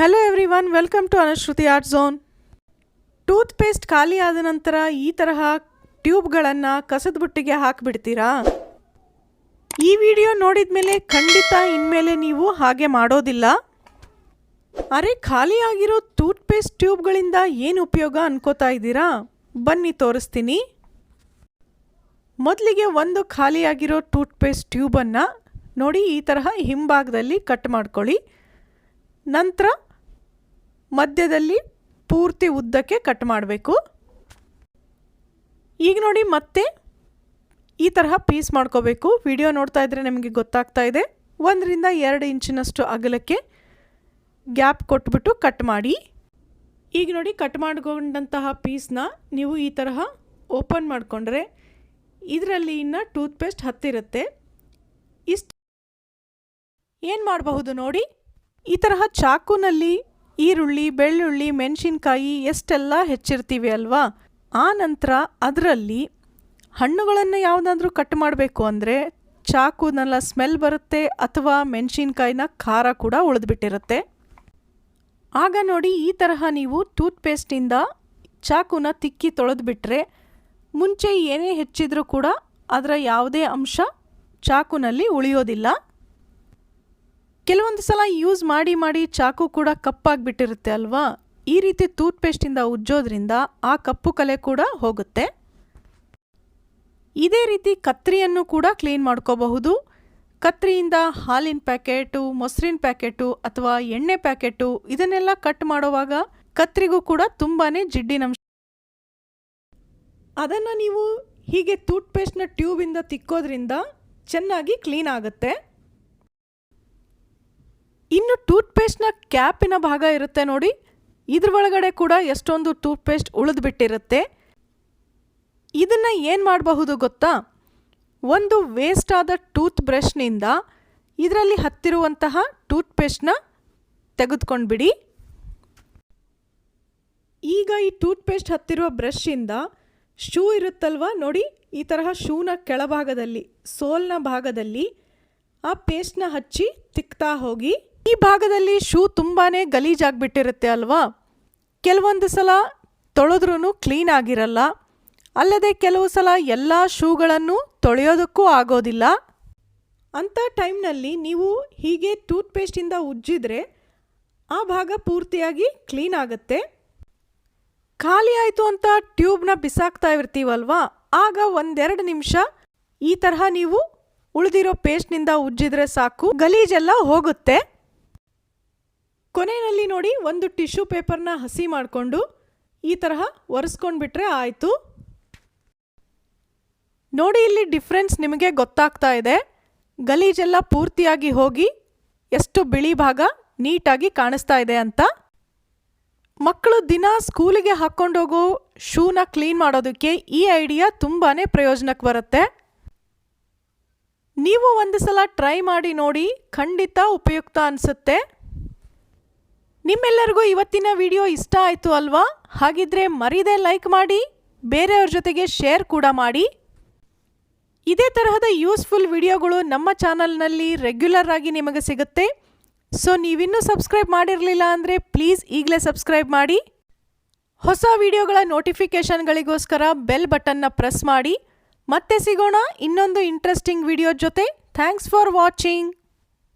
Hello everyone welcome to Anushruti art zone toothpaste ಖಾಲಿ ಆದ ನಂತರ ಈ ತರಹ ಟ್ಯೂಬ್ಗಳನ್ನು ಕಸದ ಬುಟ್ಟಿಗೆ ಹಾಕಿಬಿಡ್ತೀರಾ? ಈ ವಿಡಿಯೋ ನೋಡಿದ ಮೇಲೆ ಖಂಡಿತ ಇನ್ಮೇಲೆ ನೀವು ಹಾಗೆ ಮಾಡೋದಿಲ್ಲ. ಅರೆ, ಖಾಲಿ ಆಗಿರೋ ಟೂತ್ ಪೇಸ್ಟ್ ಟ್ಯೂಬ್ಗಳಿಂದ ಏನು ಉಪಯೋಗ ಅನ್ಕೋತಾ ಇದ್ದೀರಾ? ಬನ್ನಿ ತೋರಿಸ್ತೀನಿ. ಮೊದಲಿಗೆ ಒಂದು ಖಾಲಿಯಾಗಿರೋ ಟೂತ್ ಪೇಸ್ಟ್ ಟ್ಯೂಬನ್ನು ನೋಡಿ ಈ ತರಹ ಹಿಂಭಾಗದಲ್ಲಿ ಕಟ್ ಮಾಡ್ಕೊಳ್ಳಿ. ನಂತರ ಮಧ್ಯದಲ್ಲಿ ಪೂರ್ತಿ ಉದ್ದಕ್ಕೆ ಕಟ್ ಮಾಡಬೇಕು. ಈಗ ನೋಡಿ ಮತ್ತೆ ಈ ತರಹ ಪೀಸ್ ಮಾಡ್ಕೋಬೇಕು. ವಿಡಿಯೋ ನೋಡ್ತಾ ಇದ್ರೆ ನಿಮಗೆ ಗೊತ್ತಾಗ್ತಾ ಇದೆ. ಒಂದರಿಂದ ಎರಡು ಇಂಚಿನಷ್ಟು ಅಗಲಕ್ಕೆ ಗ್ಯಾಪ್ ಕೊಟ್ಬಿಟ್ಟು ಕಟ್ ಮಾಡಿ. ಈಗ ನೋಡಿ ಕಟ್ ಮಾಡಿಕೊಂಡಂತಹ ಪೀಸ್ನ ನೀವು ಈ ತರಹ ಓಪನ್ ಮಾಡಿಕೊಂಡ್ರೆ ಇದರಲ್ಲಿ ಇನ್ನು ಟೂತ್ ಪೇಸ್ಟ್ ಹತ್ತಿರುತ್ತೆ. ಇಷ್ಟು ಏನು ಮಾಡಬಹುದು ನೋಡಿ? ಈ ತರಹ ಚಾಕುನಲ್ಲಿ ಈರುಳ್ಳಿ, ಬೆಳ್ಳುಳ್ಳಿ, ಮೆಣಸಿನ್ಕಾಯಿ ಎಷ್ಟೆಲ್ಲ ಹೆಚ್ಚಿರ್ತೀವಿ ಅಲ್ವಾ? ಆ ನಂತರ ಅದರಲ್ಲಿ ಹಣ್ಣುಗಳನ್ನು ಯಾವುದಾದ್ರೂ ಕಟ್ ಮಾಡಬೇಕು ಅಂದರೆ ಚಾಕುನೆಲ್ಲ ಸ್ಮೆಲ್ ಬರುತ್ತೆ ಅಥವಾ ಮೆಣಸಿನ್ಕಾಯಿನ ಖಾರ ಕೂಡ ಉಳಿದ್ಬಿಟ್ಟಿರುತ್ತೆ. ಆಗ ನೋಡಿ ಈ ತರಹ ನೀವು ಟೂತ್ ಪೇಸ್ಟಿಂದ ಚಾಕುನ ತಿಕ್ಕಿ ತೊಳೆದ್ಬಿಟ್ರೆ ಮುಂಚೆ ಏನೇ ಹೆಚ್ಚಿದ್ರೂ ಕೂಡ ಅದರ ಯಾವುದೇ ಅಂಶ ಚಾಕುನಲ್ಲಿ ಉಳಿಯೋದಿಲ್ಲ. ಕೆಲವೊಂದು ಸಲ ಯೂಸ್ ಮಾಡಿ ಮಾಡಿ ಚಾಕು ಕೂಡ ಕಪ್ಪಾಗಿಬಿಟ್ಟಿರುತ್ತೆ ಅಲ್ವಾ? ಈ ರೀತಿ ಟೂತ್ಪೇಸ್ಟಿಂದ ಉಜ್ಜೋದ್ರಿಂದ ಆ ಕಪ್ಪು ಕಲೆ ಕೂಡ ಹೋಗುತ್ತೆ. ಇದೇ ರೀತಿ ಕತ್ರಿಯನ್ನು ಕೂಡ ಕ್ಲೀನ್ ಮಾಡ್ಕೋಬಹುದು. ಕತ್ರಿಯಿಂದ ಹಾಲಿನ ಪ್ಯಾಕೆಟು, ಮೊಸರಿನ ಪ್ಯಾಕೆಟು ಅಥವಾ ಎಣ್ಣೆ ಪ್ಯಾಕೆಟು ಇದನ್ನೆಲ್ಲ ಕಟ್ ಮಾಡುವಾಗ ಕತ್ರಿಗೂ ಕೂಡ ತುಂಬಾ ಜಿಡ್ಡಿನಂಶ ಅದನ್ನು ನೀವು ಹೀಗೆ ಟೂತ್ಪೇಸ್ಟ್ನ ಟ್ಯೂಬಿಂದ ತಿಕ್ಕೋದ್ರಿಂದ ಚೆನ್ನಾಗಿ ಕ್ಲೀನ್ ಆಗುತ್ತೆ. ಇನ್ನು ಟೂತ್ ಪೇಸ್ಟ್ನ ಕ್ಯಾಪಿನ ಭಾಗ ಇರುತ್ತೆ ನೋಡಿ. ಇದ್ರ ಒಳಗಡೆ ಕೂಡ ಎಷ್ಟೊಂದು ಟೂತ್ ಪೇಸ್ಟ್ ಉಳಿದ್ಬಿಟ್ಟಿರುತ್ತೆ. ಇದನ್ನು ಏನು ಮಾಡಬಹುದು ಗೊತ್ತಾ? ಒಂದು ವೇಸ್ಟ್ ಆದ ಟೂತ್ ಬ್ರಷ್ನಿಂದ ಇದರಲ್ಲಿ ಹತ್ತಿರುವಂತಹ ಟೂತ್ ಪೇಸ್ಟ್ನ ತೆಗೆದುಕೊಂಡ್ಬಿಡಿ. ಈಗ ಈ ಟೂತ್ ಪೇಸ್ಟ್ ಹತ್ತಿರುವ ಬ್ರಷಿಂದ ಶೂ ಇರುತ್ತಲ್ವ ನೋಡಿ. ಈ ತರಹ ಶೂನ ಕೆಳಭಾಗದಲ್ಲಿ, ಸೋಲ್ನ ಭಾಗದಲ್ಲಿ ಆ ಪೇಸ್ಟ್ನ ಹಚ್ಚಿ ತಿಕ್ತಾ ಹೋಗಿ ಈ ಭಾಗದಲ್ಲಿ ಶೂ ತುಂಬಾ ಗಲೀಜಾಗ್ಬಿಟ್ಟಿರುತ್ತೆ ಅಲ್ವಾ? ಕೆಲವೊಂದು ಸಲ ತೊಳೆದ್ರೂ ಕ್ಲೀನ್ ಆಗಿರಲ್ಲ. ಅಲ್ಲದೆ ಕೆಲವು ಸಲ ಎಲ್ಲ ಶೂಗಳನ್ನು ತೊಳೆಯೋದಕ್ಕೂ ಆಗೋದಿಲ್ಲ. ಅಂಥ ಟೈಮ್ನಲ್ಲಿ ನೀವು ಹೀಗೆ ಟೂತ್ ಪೇಸ್ಟಿಂದ ಉಜ್ಜಿದ್ರೆ ಆ ಭಾಗ ಪೂರ್ತಿಯಾಗಿ ಕ್ಲೀನ್ ಆಗುತ್ತೆ. ಖಾಲಿ ಆಯಿತು ಅಂತ ಟ್ಯೂಬ್ನ ಬಿಸಾಕ್ತಾ ಇರ್ತೀವಲ್ವಾ? ಆಗ ಒಂದೆರಡು ನಿಮಿಷ ಈ ತರಹ ನೀವು ಉಳಿದಿರೋ ಪೇಸ್ಟ್ನಿಂದ ಉಜ್ಜಿದ್ರೆ ಸಾಕು. ಗಲೀಜೆಲ್ಲ ಹೋಗುತ್ತೆ. ಕೊನೆಯಲ್ಲಿ ನೋಡಿ ಒಂದು ಟಿಶ್ಯೂ ಪೇಪರ್ನ ಹಸಿ ಮಾಡಿಕೊಂಡು ಈ ತರಹ ಒರೆಸ್ಕೊಂಡ್ಬಿಟ್ರೆ ಆಯಿತು. ನೋಡಿ ಇಲ್ಲಿ ಡಿಫ್ರೆನ್ಸ್ ನಿಮಗೆ ಗೊತ್ತಾಗ್ತಾ ಇದೆ. ಗಲೀಜೆಲ್ಲ ಪೂರ್ತಿಯಾಗಿ ಹೋಗಿ ಎಷ್ಟು ಬಿಳಿ ಭಾಗ ನೀಟಾಗಿ ಕಾಣಿಸ್ತಾ ಇದೆ ಅಂತ. ಮಕ್ಕಳು ದಿನ ಸ್ಕೂಲಿಗೆ ಹಾಕ್ಕೊಂಡೋಗೋ ಶೂನ ಕ್ಲೀನ್ ಮಾಡೋದಕ್ಕೆ ಈ ಐಡಿಯಾ ತುಂಬಾ ಪ್ರಯೋಜನಕ್ಕೆ ಬರುತ್ತೆ. ನೀವು ಒಂದು ಸಲ ಟ್ರೈ ಮಾಡಿ ನೋಡಿ ಖಂಡಿತ ಉಪಯುಕ್ತ ಅನಿಸುತ್ತೆ. ನಿಮ್ಮೆಲ್ಲರಿಗೂ ಇವತ್ತಿನ ವಿಡಿಯೋ ಇಷ್ಟ ಆಯಿತು ಅಲ್ವಾ? ಹಾಗಿದ್ರೆ ಮರೀದೆ ಲೈಕ್ ಮಾಡಿ, ಬೇರೆಯವ್ರ ಜೊತೆಗೆ ಶೇರ್ ಕೂಡ ಮಾಡಿ. ಇದೇ ತರಹದ ಯೂಸ್ಫುಲ್ ವಿಡಿಯೋಗಳು ನಮ್ಮ ಚಾನಲ್ನಲ್ಲಿ ರೆಗ್ಯುಲರ್ ಆಗಿ ನಿಮಗೆ ಸಿಗುತ್ತೆ. ಸೊ ನೀವಿನ್ನೂ ಸಬ್ಸ್ಕ್ರೈಬ್ ಮಾಡಿರಲಿಲ್ಲ ಅಂದರೆ ಪ್ಲೀಸ್ ಈಗಲೇ ಸಬ್ಸ್ಕ್ರೈಬ್ ಮಾಡಿ. ಹೊಸ ವಿಡಿಯೋಗಳ ನೋಟಿಫಿಕೇಷನ್ಗಳಿಗೋಸ್ಕರ ಬೆಲ್ ಬಟನ್ನ ಪ್ರೆಸ್ ಮಾಡಿ. ಮತ್ತೆ ಸಿಗೋಣ ಇನ್ನೊಂದು ಇಂಟ್ರೆಸ್ಟಿಂಗ್ ವಿಡಿಯೋ ಜೊತೆ. Thanks for watching